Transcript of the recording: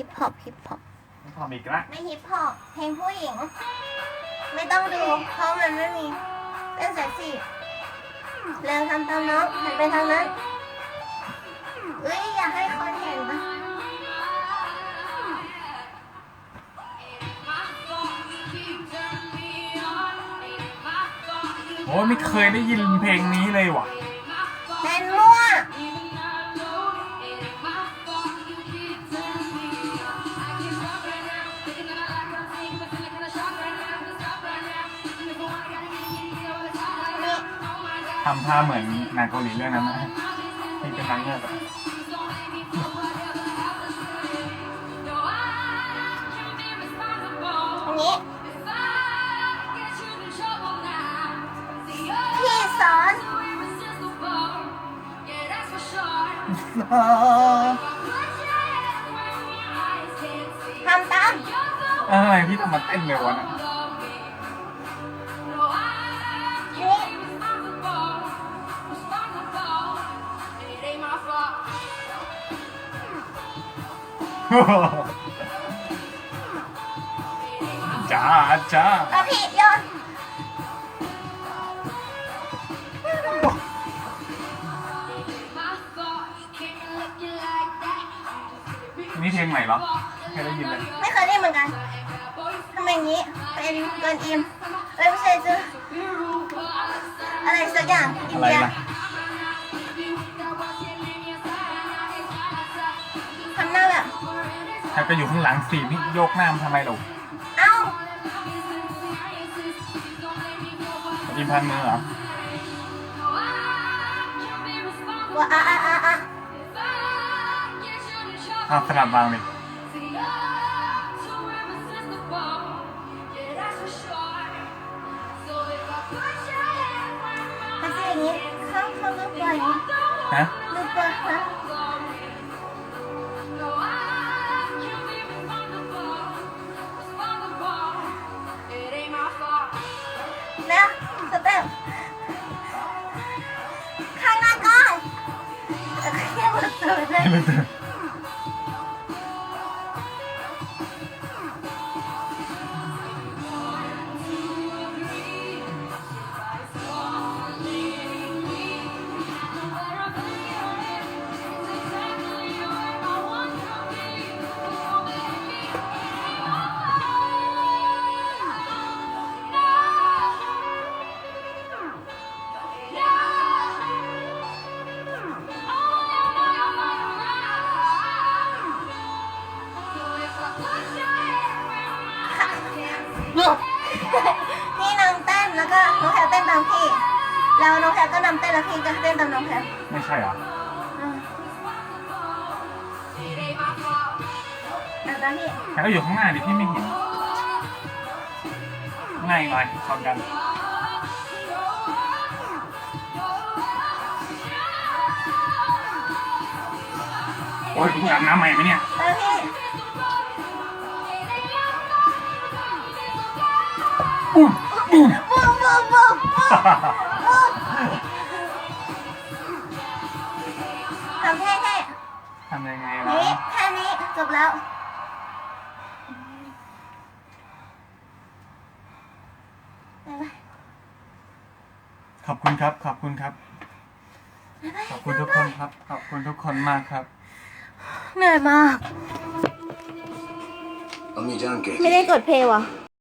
ฮิปฮอปฮิปฮอปไม่พอมีอีกละไม่ฮิปฮอปเพลงผู้หญิง ไม่ต้องดูเพราะมันไม่มีเต้นเซ็กซี่เร็วทำตามน้องหันไปทางนั้นเอ้ยอยากให้คนเห็นปะโอ้ยไม่เคยได้ยินเพลงนี้เลยว่ะเต้นมั่ ทำท่าเหมือนหนังเกาหลีเรื่องนั้นนะที่เป็นนางเงือกอะอันนี้พี่สอนทำตามเออทำไมพี่ทำมาเต้นเลยวะน่ะ จ้าจ้าแล้วพี่โยนนี่เพลงใหม่เหรอแค่ได้ยินเลยไม่เคยได้เหมือนกันทำไมอย่างนี้เป็นเกินอิ่มเอ้ยไม่ใช่จื้ออะไรสักอย่างอินอะไรเดียล่ะ ใครก็อยู่ข้างหลังสีพี่โยกหน้ามันทำไมหรอเอ้าอินพันมือเหรอว่าอะอะอะอะภาพสลับวางเลยมันจะอย่างนี้เข้าเข้ารูปตัวอย่างนี้ฮะรูปตัวฮะแล้ ข้างหน้า พี่นำเต้นแล้วก็น้องแพลวเต้นตามพี่ แล้วน้องแพลวก็นำเต้นแล้วพี่ก็เต้นตามน้องแพลวไม่ใช่เหรออืมเอาตามพี่ใครก็อยู่ข้างหน้าดิพี่ไม่เห็นง่ายหน่อยชนกัน โอ้ยกูอาบน้ำใหม่ไหมเนี่ย ตามพี่ บุบบุบบุบบุบบุบทำให้ให้ทำยังไงล่ะนี่แค่นี้จบแล้ว ขอบคุณครับ ขอบคุณครับ ขอบคุณทุกคนครับ ขอบคุณทุกคนมากครับ เหนื่อยมาก ไม่ได้กดเพลงวะ